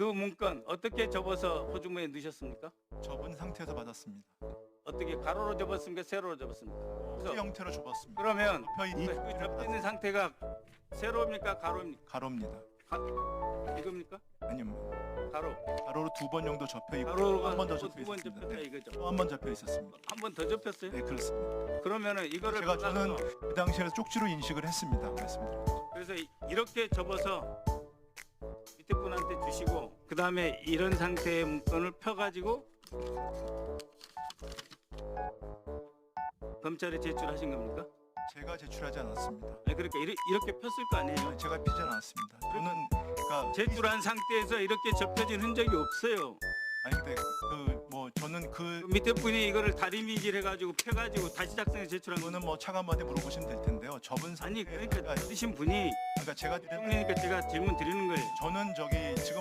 그 문건 어떻게 접어서 호주머니에 넣으셨습니까? 접은 상태에서 받았습니다. 어떻게 가로로 접었습니까? 세로로 접었습니까? 수 그래서 형태로 접었습니다. 그러면 접혀 이 있는 그 접혀 있는 상태가 세로입니까? 가로입니까? 가로입니다. 가, 이겁니까? 아니면 가로. 가로로 두 번 정도 접혀 있고 가로가 한번 더 접혀 두번 있습니다. 접혔다 네. 이거죠. 또 한 번 접혀 있었습니다. 한 번 더 접혔어요? 네 그렇습니다. 그러면은 이거를 제가 받아서 저는 그 당시에 쪽지로 인식을 했습니다. 말씀드립니다. 그래서 이- 이렇게 접어서 주시고 그 다음에 이런 상태의 문건을 펴가지고 검찰에 제출하신 겁니까? 제가 제출하지 않았습니다. 아니 그러니까 이렇게, 이렇게 폈을 거 아니에요? 제가 피지 않았습니다. 저는 그러니까 제출한 상태에서 이렇게 접혀진 흔적이 없어요. 아니 근데 그 뭐 저는 그그 밑에 분이 이거를 다리미질 해가지고 펴가지고 다시 작성해 제출한 거는 그거는 뭐 차관한테 물어보시면 될 텐데요. 상태 아니 그러니까 드신 분이 그러니까 제가 드린 총리니까 제가 질문 드리는 거예요. 저는 저기 지금